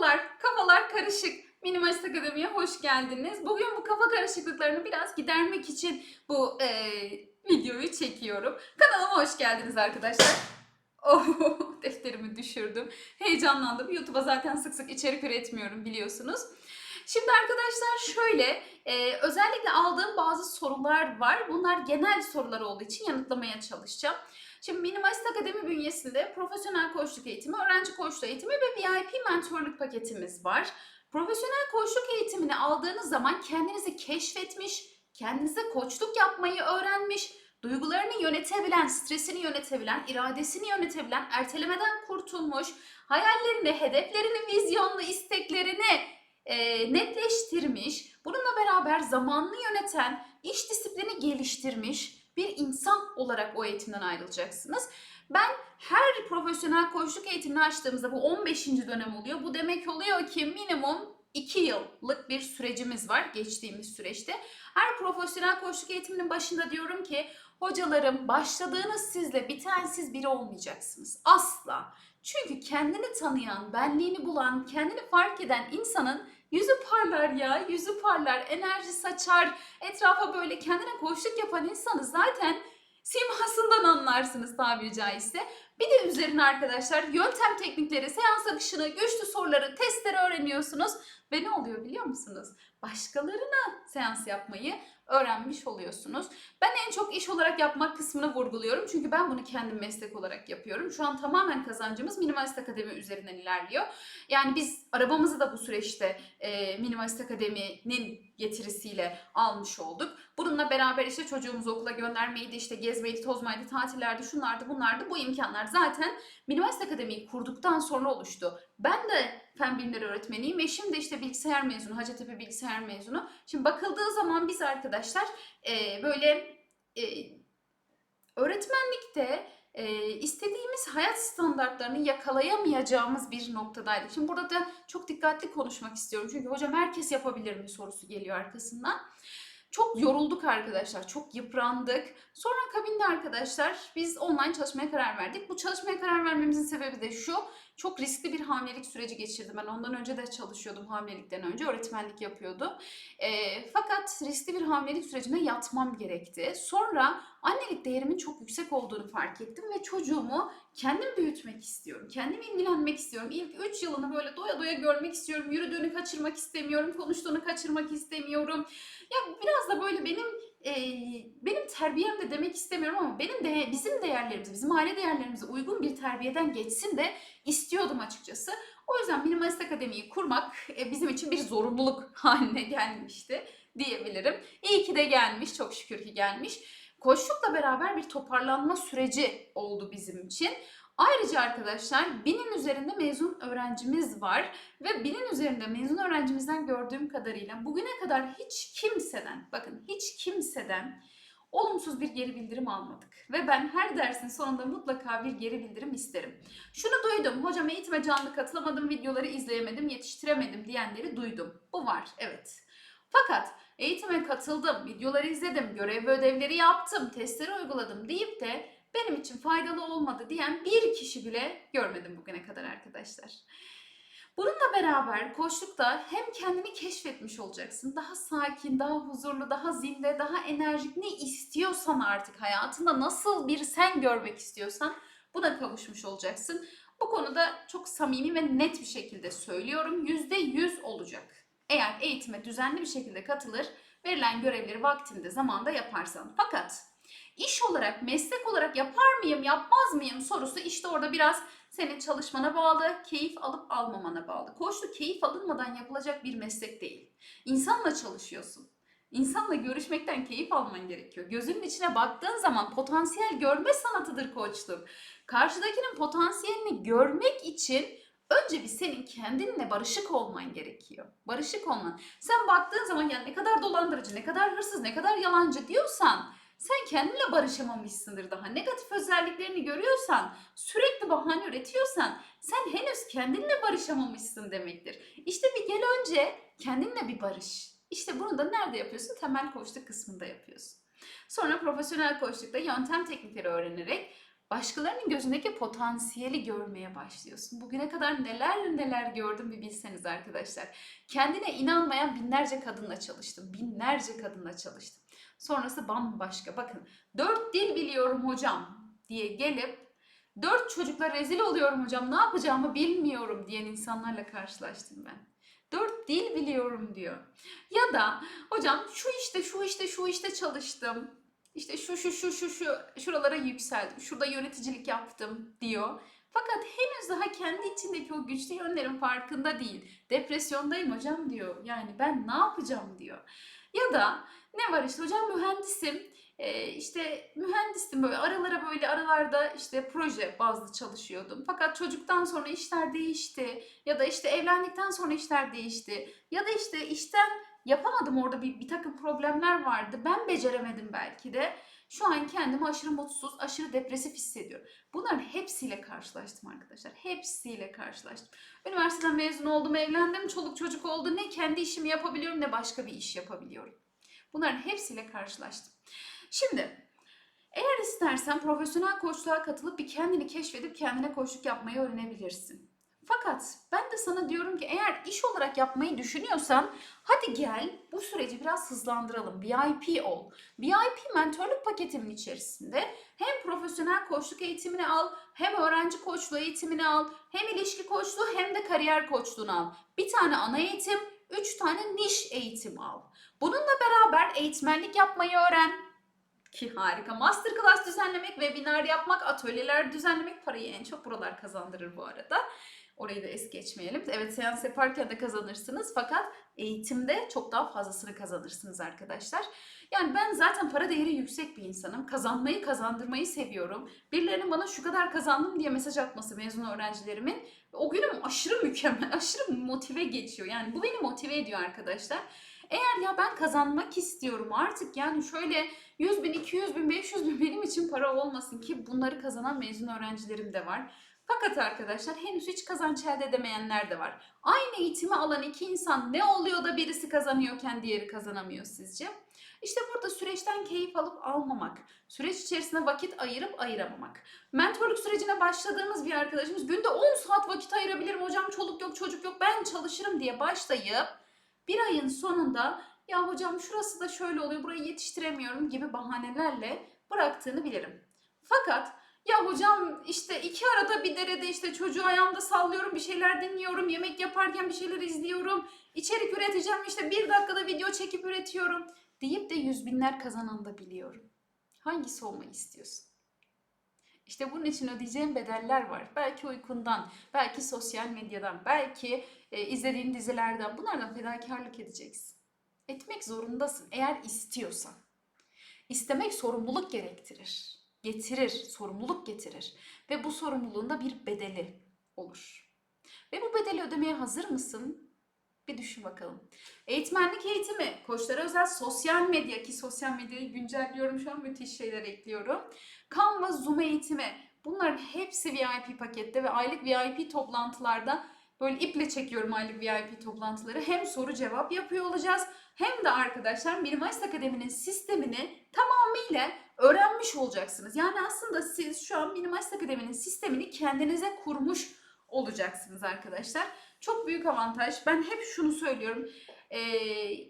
Merhabalar, kafalar karışık. Minimalist Akademi'ye hoş geldiniz. Bugün bu kafa karışıklıklarını biraz gidermek için bu eee, videoyu çekiyorum. Kanalıma hoş geldiniz arkadaşlar. Oh, defterimi düşürdüm. Heyecanlandım. YouTube'a zaten sık sık içerik üretmiyorum biliyorsunuz. Şimdi arkadaşlar şöyle, eee, özellikle aldığım bazı sorular var. Bunlar genel sorular olduğu için yanıtlamaya çalışacağım. Şimdi Minimalist Akademi bünyesinde profesyonel koçluk eğitimi, öğrenci koçluk eğitimi ve VIP mentorluk paketimiz var. Profesyonel koçluk eğitimini aldığınız zaman kendinizi keşfetmiş, kendinize koçluk yapmayı öğrenmiş, duygularını yönetebilen, stresini yönetebilen, iradesini yönetebilen, ertelemeden kurtulmuş, hayallerini, hedeflerini, vizyonlu isteklerini e, netleştirmiş, bununla beraber zamanını yöneten, iş disiplini geliştirmiş bir insan olarak o eğitimden ayrılacaksınız. Ben her profesyonel koçluk eğitimini açtığımızda bu 15. dönem oluyor. Bu demek oluyor ki minimum 2 yıllık bir sürecimiz var geçtiğimiz süreçte. Her profesyonel koçluk eğitiminin başında diyorum ki hocalarım başladığınız sizle biten siz biri olmayacaksınız. Asla. Çünkü kendini tanıyan, benliğini bulan, kendini fark eden insanın yüzü parlar ya, yüzü parlar, enerji saçar, etrafa böyle kendine koçluk yapan insanı zaten simasından anlarsınız tabiri caizse. Bir de üzerine arkadaşlar yöntem teknikleri, seans akışını, güçlü soruları, testleri öğreniyorsunuz. Ve ne oluyor biliyor musunuz? Başkalarına seans yapmayı öğrenmiş oluyorsunuz. Ben en çok iş olarak yapmak kısmını vurguluyorum. Çünkü ben bunu kendim meslek olarak yapıyorum. Şu an tamamen kazancımız Minimalist Akademi üzerinden ilerliyor. Yani biz arabamızı da bu süreçte e, Minimalist Akademi'nin getirisiyle almış olduk. Bununla beraber işte çocuğumuzu okula göndermeydi, işte gezmeydi, tozmaydı, tatillerde, şunlardı, bunlardı. Bu imkanlar zaten Minimalist Akademi'yi kurduktan sonra oluştu. Ben de fen bilimleri öğretmeniyim. Eşim de işte bilgisayar mezunu, Hacettepe bilgisayar mezunu. Şimdi bakıldığı zaman biz arkadaşlar e, böyle e, öğretmenlikte e, istediğimiz hayat standartlarını yakalayamayacağımız bir noktadaydık. Şimdi burada da çok dikkatli konuşmak istiyorum. Çünkü hocam herkes yapabilir mi sorusu geliyor arkasından. Çok yorulduk arkadaşlar, çok yıprandık. Sonra akabinde arkadaşlar biz online çalışmaya karar verdik. Bu çalışmaya karar vermemizin sebebi de şu. Çok riskli bir hamilelik süreci geçirdim. Ben ondan önce de çalışıyordum hamilelikten önce. Öğretmenlik yapıyordum. E, fakat riskli bir hamilelik sürecine yatmam gerekti. Sonra annelik değerimin çok yüksek olduğunu fark ettim ve çocuğumu kendim büyütmek istiyorum. Kendim ilgilenmek istiyorum. İlk 3 yılını böyle doya doya görmek istiyorum. Yürüdüğünü kaçırmak istemiyorum. Konuştuğunu kaçırmak istemiyorum. Ya biraz da böyle benim e, benim terbiyem de demek istemiyorum ama benim de bizim değerlerimize, bizim aile değerlerimize uygun bir terbiyeden geçsin de istiyordum açıkçası. O yüzden Minimalist Akademi'yi kurmak e, bizim için bir zorunluluk haline gelmişti diyebilirim. İyi ki de gelmiş, çok şükür ki gelmiş. Koçlukla beraber bir toparlanma süreci oldu bizim için. Ayrıca arkadaşlar binin üzerinde mezun öğrencimiz var ve binin üzerinde mezun öğrencimizden gördüğüm kadarıyla bugüne kadar hiç kimseden, bakın hiç kimseden olumsuz bir geri bildirim almadık. Ve ben her dersin sonunda mutlaka bir geri bildirim isterim. Şunu duydum, hocam eğitime canlı katılamadım, videoları izleyemedim, yetiştiremedim diyenleri duydum. Bu var, evet. Fakat eğitime katıldım, videoları izledim, görev ve ödevleri yaptım, testleri uyguladım deyip de benim için faydalı olmadı diyen bir kişi bile görmedim bugüne kadar arkadaşlar. Bununla beraber koçlukta hem kendini keşfetmiş olacaksın. Daha sakin, daha huzurlu, daha zinde, daha enerjik ne istiyorsan artık hayatında nasıl bir sen görmek istiyorsan buna kavuşmuş olacaksın. Bu konuda çok samimi ve net bir şekilde söylüyorum. %100 olacak. Eğer eğitime düzenli bir şekilde katılır, verilen görevleri vaktinde, zamanda yaparsan. Fakat iş olarak, meslek olarak yapar mıyım, yapmaz mıyım sorusu işte orada biraz senin çalışmana bağlı, keyif alıp almamana bağlı. Koçluk keyif alınmadan yapılacak bir meslek değil. İnsanla çalışıyorsun. İnsanla görüşmekten keyif alman gerekiyor. Gözünün içine baktığın zaman potansiyel görme sanatıdır koçluk. Karşıdakinin potansiyelini görmek için önce bir senin kendinle barışık olman gerekiyor. Barışık olman. Sen baktığın zaman ya ne kadar dolandırıcı, ne kadar hırsız, ne kadar yalancı diyorsan sen kendinle barışamamışsındır daha. Negatif özelliklerini görüyorsan, sürekli bahane üretiyorsan sen henüz kendinle barışamamışsın demektir. İşte bir gel önce kendinle bir barış. İşte bunu da nerede yapıyorsun? Temel koçluk kısmında yapıyorsun. Sonra profesyonel koçlukta yöntem teknikleri öğrenerek Başkalarının gözündeki potansiyeli görmeye başlıyorsun. Bugüne kadar neler neler gördüm bir bilseniz arkadaşlar. Kendine inanmayan binlerce kadınla çalıştım. Binlerce kadınla çalıştım. Sonrası bambaşka. Bakın dört dil biliyorum hocam diye gelip dört çocukla rezil oluyorum hocam ne yapacağımı bilmiyorum diyen insanlarla karşılaştım ben. Dört dil biliyorum diyor. Ya da hocam şu işte şu işte şu işte çalıştım. İşte şu şu şu şu şu şuralara yükseldim. Şurada yöneticilik yaptım diyor. Fakat henüz daha kendi içindeki o güçlü yönlerin farkında değil. Depresyondayım hocam diyor. Yani ben ne yapacağım diyor. Ya da ne var işte hocam mühendisim. Ee, işte mühendistim böyle aralara böyle aralarda işte proje bazlı çalışıyordum. Fakat çocuktan sonra işler değişti. Ya da işte evlendikten sonra işler değişti. Ya da işte işten yapamadım orada bir, bir takım problemler vardı. Ben beceremedim belki de. Şu an kendimi aşırı mutsuz, aşırı depresif hissediyorum. Bunların hepsiyle karşılaştım arkadaşlar. Hepsiyle karşılaştım. Üniversiteden mezun oldum, evlendim, çoluk çocuk oldu. Ne kendi işimi yapabiliyorum ne başka bir iş yapabiliyorum. Bunların hepsiyle karşılaştım. Şimdi eğer istersen profesyonel koçluğa katılıp bir kendini keşfedip kendine koçluk yapmayı öğrenebilirsin. Fakat ben de sana diyorum ki eğer iş olarak yapmayı düşünüyorsan hadi gel bu süreci biraz hızlandıralım. VIP ol. VIP mentörlük paketimin içerisinde hem profesyonel koçluk eğitimini al, hem öğrenci koçluğu eğitimini al, hem ilişki koçluğu hem de kariyer koçluğunu al. Bir tane ana eğitim, üç tane niş eğitim al. Bununla beraber eğitmenlik yapmayı öğren. Ki harika. Masterclass düzenlemek, webinar yapmak, atölyeler düzenlemek parayı en çok buralar kazandırır bu arada. Orayı da es geçmeyelim. Evet seans yaparken de kazanırsınız fakat eğitimde çok daha fazlasını kazanırsınız arkadaşlar. Yani ben zaten para değeri yüksek bir insanım. Kazanmayı, kazandırmayı seviyorum. Birilerinin bana şu kadar kazandım diye mesaj atması mezun öğrencilerimin o günüm aşırı mükemmel, aşırı motive geçiyor. Yani bu beni motive ediyor arkadaşlar. Eğer ya ben kazanmak istiyorum artık yani şöyle 100 bin, 200 bin, 500 bin benim için para olmasın ki bunları kazanan mezun öğrencilerim de var. Fakat arkadaşlar henüz hiç kazanç elde edemeyenler de var. Aynı eğitimi alan iki insan ne oluyor da birisi kazanıyorken diğeri kazanamıyor sizce? İşte burada süreçten keyif alıp almamak, süreç içerisinde vakit ayırıp ayıramamak. Mentorluk sürecine başladığımız bir arkadaşımız günde 10 saat vakit ayırabilirim hocam çoluk yok çocuk yok ben çalışırım diye başlayıp bir ayın sonunda ya hocam şurası da şöyle oluyor burayı yetiştiremiyorum gibi bahanelerle bıraktığını bilirim. Fakat ya hocam işte iki arada bir derede işte çocuğu ayağımda sallıyorum bir şeyler dinliyorum yemek yaparken bir şeyler izliyorum içerik üreteceğim işte bir dakikada video çekip üretiyorum deyip de yüz binler kazanan da biliyorum. Hangisi olmayı istiyorsun? İşte bunun için ödeyeceğin bedeller var. Belki uykundan, belki sosyal medyadan, belki e, izlediğin dizilerden bunlardan fedakarlık edeceksin. Etmek zorundasın eğer istiyorsan. İstemek sorumluluk gerektirir. Getirir, sorumluluk getirir. Ve bu sorumluluğun da bir bedeli olur. Ve bu bedeli ödemeye hazır mısın? Bir düşün bakalım. Eğitmenlik eğitimi, koçlara özel sosyal medya ki sosyal medyayı güncelliyorum şu an müthiş şeyler ekliyorum. Canva Zoom eğitimi. Bunların hepsi VIP pakette ve aylık VIP toplantılarda böyle iple çekiyorum aylık VIP toplantıları. Hem soru cevap yapıyor olacağız hem de arkadaşlar Minimalist Akademi'nin sistemini tamamıyla öğrenmiş olacaksınız. Yani aslında siz şu an Minimalist Akademi'nin sistemini kendinize kurmuş olacaksınız arkadaşlar. Çok büyük avantaj. Ben hep şunu söylüyorum. E,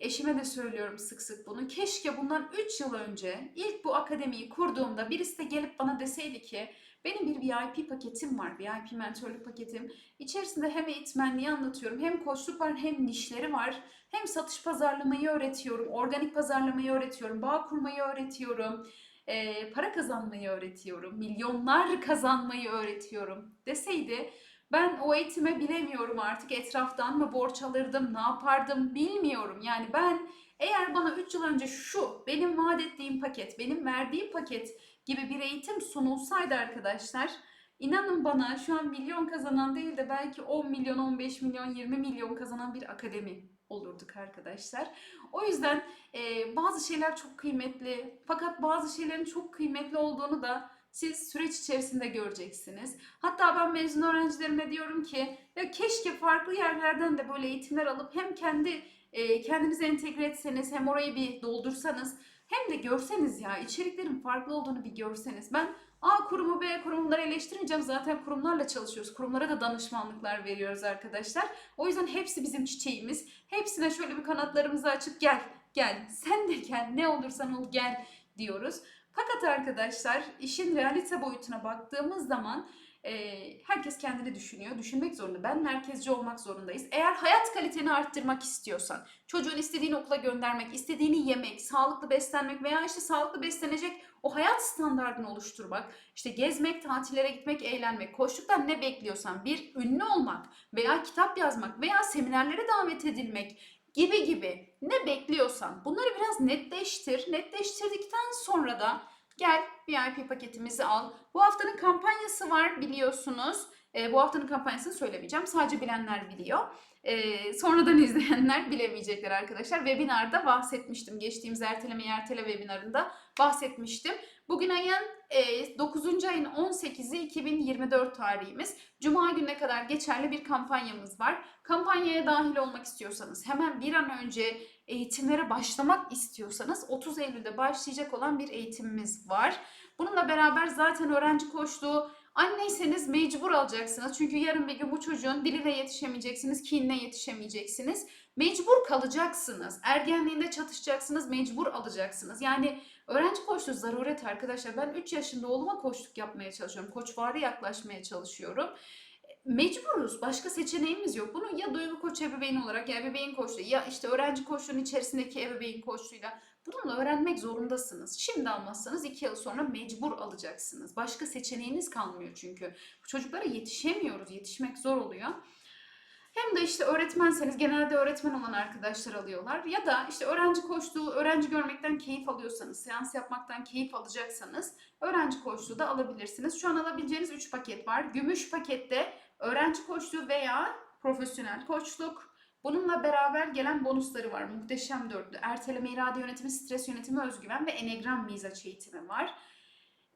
eşime de söylüyorum sık sık bunu. Keşke bundan 3 yıl önce ilk bu akademiyi kurduğumda birisi de gelip bana deseydi ki benim bir VIP paketim var. VIP mentorluk paketim. İçerisinde hem eğitmenliği anlatıyorum, hem koçluk var, hem nişleri var. Hem satış pazarlamayı öğretiyorum, organik pazarlamayı öğretiyorum, bağ kurmayı öğretiyorum, e, para kazanmayı öğretiyorum, milyonlar kazanmayı öğretiyorum deseydi ben o eğitime bilemiyorum artık etraftan mı borç alırdım, ne yapardım bilmiyorum. Yani ben eğer bana 3 yıl önce şu benim vaat ettiğim paket, benim verdiğim paket gibi bir eğitim sunulsaydı arkadaşlar inanın bana şu an milyon kazanan değil de belki 10 milyon, 15 milyon, 20 milyon kazanan bir akademi olurduk arkadaşlar. O yüzden e, bazı şeyler çok kıymetli fakat bazı şeylerin çok kıymetli olduğunu da siz süreç içerisinde göreceksiniz. Hatta ben mezun öğrencilerime diyorum ki ya keşke farklı yerlerden de böyle eğitimler alıp hem kendi e, kendinize entegre etseniz hem orayı bir doldursanız hem de görseniz ya içeriklerin farklı olduğunu bir görseniz. Ben A kurumu B kurumu bunları eleştirmeyeceğim. Zaten kurumlarla çalışıyoruz. Kurumlara da danışmanlıklar veriyoruz arkadaşlar. O yüzden hepsi bizim çiçeğimiz. Hepsine şöyle bir kanatlarımızı açıp gel gel sen de gel ne olursan ol gel diyoruz. Fakat arkadaşlar işin realite boyutuna baktığımız zaman e, herkes kendini düşünüyor. Düşünmek zorunda. Ben merkezci olmak zorundayız. Eğer hayat kaliteni arttırmak istiyorsan, çocuğun istediğini okula göndermek, istediğini yemek, sağlıklı beslenmek veya işte sağlıklı beslenecek o hayat standartını oluşturmak, işte gezmek, tatillere gitmek, eğlenmek, koştuktan ne bekliyorsan bir ünlü olmak veya kitap yazmak veya seminerlere davet edilmek gibi gibi ne bekliyorsan bunları biraz netleştir. Netleştirdikten sonra da gel VIP paketimizi al. Bu haftanın kampanyası var biliyorsunuz. E, bu haftanın kampanyasını söylemeyeceğim. Sadece bilenler biliyor. E, sonradan izleyenler bilemeyecekler arkadaşlar. Webinarda bahsetmiştim. Geçtiğimiz erteleme ertele webinarında bahsetmiştim. Bugün ayın e, 9. ayın 18'i 2024 tarihimiz. Cuma gününe kadar geçerli bir kampanyamız var. Kampanyaya dahil olmak istiyorsanız, hemen bir an önce eğitimlere başlamak istiyorsanız 30 Eylül'de başlayacak olan bir eğitimimiz var. Bununla beraber zaten öğrenci koştuğu Anneyseniz mecbur alacaksınız. Çünkü yarın bir gün bu çocuğun diline yetişemeyeceksiniz, kinine yetişemeyeceksiniz. Mecbur kalacaksınız. Ergenliğinde çatışacaksınız, mecbur alacaksınız. Yani öğrenci koçluğu zaruret arkadaşlar. Ben 3 yaşında oğluma koçluk yapmaya çalışıyorum. Koçvari yaklaşmaya çalışıyorum. Mecburuz. Başka seçeneğimiz yok. Bunu ya duygu koç ebeveyn olarak ya ebeveyn koçluğu ya işte öğrenci koçluğunun içerisindeki ebeveyn koçluğuyla bununla öğrenmek zorundasınız. Şimdi almazsanız 2 yıl sonra mecbur alacaksınız. Başka seçeneğiniz kalmıyor çünkü. Çocuklara yetişemiyoruz. Yetişmek zor oluyor. Hem de işte öğretmenseniz genelde öğretmen olan arkadaşlar alıyorlar. Ya da işte öğrenci koçluğu, öğrenci görmekten keyif alıyorsanız, seans yapmaktan keyif alacaksanız öğrenci koçluğu da alabilirsiniz. Şu an alabileceğiniz 3 paket var. Gümüş pakette öğrenci koçluğu veya profesyonel koçluk. Bununla beraber gelen bonusları var. Muhteşem dörtlü. Erteleme, irade yönetimi, stres yönetimi, özgüven ve enegram mizaç eğitimi var.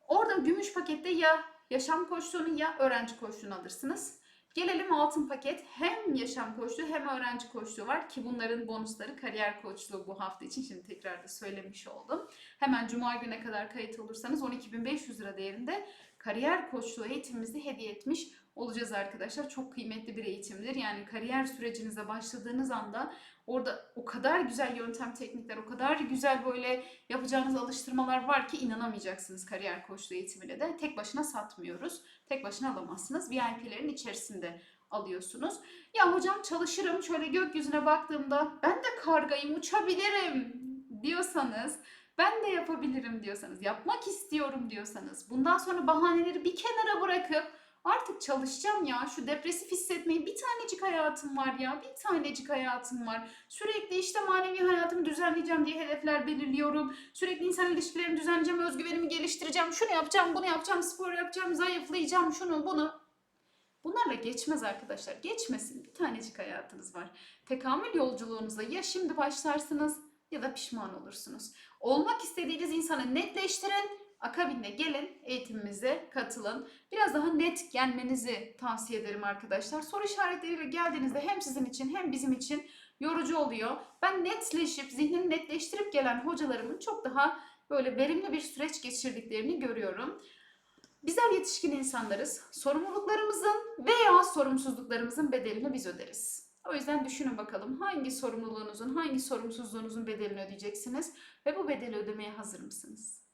Orada gümüş pakette ya yaşam koçluğunu ya öğrenci koçluğunu alırsınız. Gelelim altın paket. Hem yaşam koçluğu hem öğrenci koçluğu var ki bunların bonusları kariyer koçluğu bu hafta için şimdi tekrar da söylemiş oldum. Hemen cuma güne kadar kayıt olursanız 12.500 lira değerinde kariyer koçluğu eğitimimizi hediye etmiş olacağız arkadaşlar. Çok kıymetli bir eğitimdir. Yani kariyer sürecinize başladığınız anda orada o kadar güzel yöntem teknikler, o kadar güzel böyle yapacağınız alıştırmalar var ki inanamayacaksınız kariyer koçluğu eğitimine de. Tek başına satmıyoruz. Tek başına alamazsınız. VIP'lerin içerisinde alıyorsunuz. Ya hocam çalışırım şöyle gökyüzüne baktığımda ben de kargayım uçabilirim diyorsanız ben de yapabilirim diyorsanız, yapmak istiyorum diyorsanız, bundan sonra bahaneleri bir kenara bırakıp artık çalışacağım ya, şu depresif hissetmeyi bir tanecik hayatım var ya, bir tanecik hayatım var. Sürekli işte manevi hayatımı düzenleyeceğim diye hedefler belirliyorum. Sürekli insan ilişkilerimi düzenleyeceğim, özgüvenimi geliştireceğim, şunu yapacağım, bunu yapacağım, spor yapacağım, zayıflayacağım, şunu bunu. Bunlarla geçmez arkadaşlar. Geçmesin. Bir tanecik hayatınız var. Tekamül yolculuğunuza ya şimdi başlarsınız ya da pişman olursunuz. Olmak istediğiniz insanı netleştirin. Akabinde gelin eğitimimize katılın. Biraz daha net gelmenizi tavsiye ederim arkadaşlar. Soru işaretleriyle geldiğinizde hem sizin için hem bizim için yorucu oluyor. Ben netleşip, zihnini netleştirip gelen hocalarımın çok daha böyle verimli bir süreç geçirdiklerini görüyorum. Bizler yetişkin insanlarız. Sorumluluklarımızın veya sorumsuzluklarımızın bedelini biz öderiz. O yüzden düşünün bakalım hangi sorumluluğunuzun, hangi sorumsuzluğunuzun bedelini ödeyeceksiniz ve bu bedeli ödemeye hazır mısınız?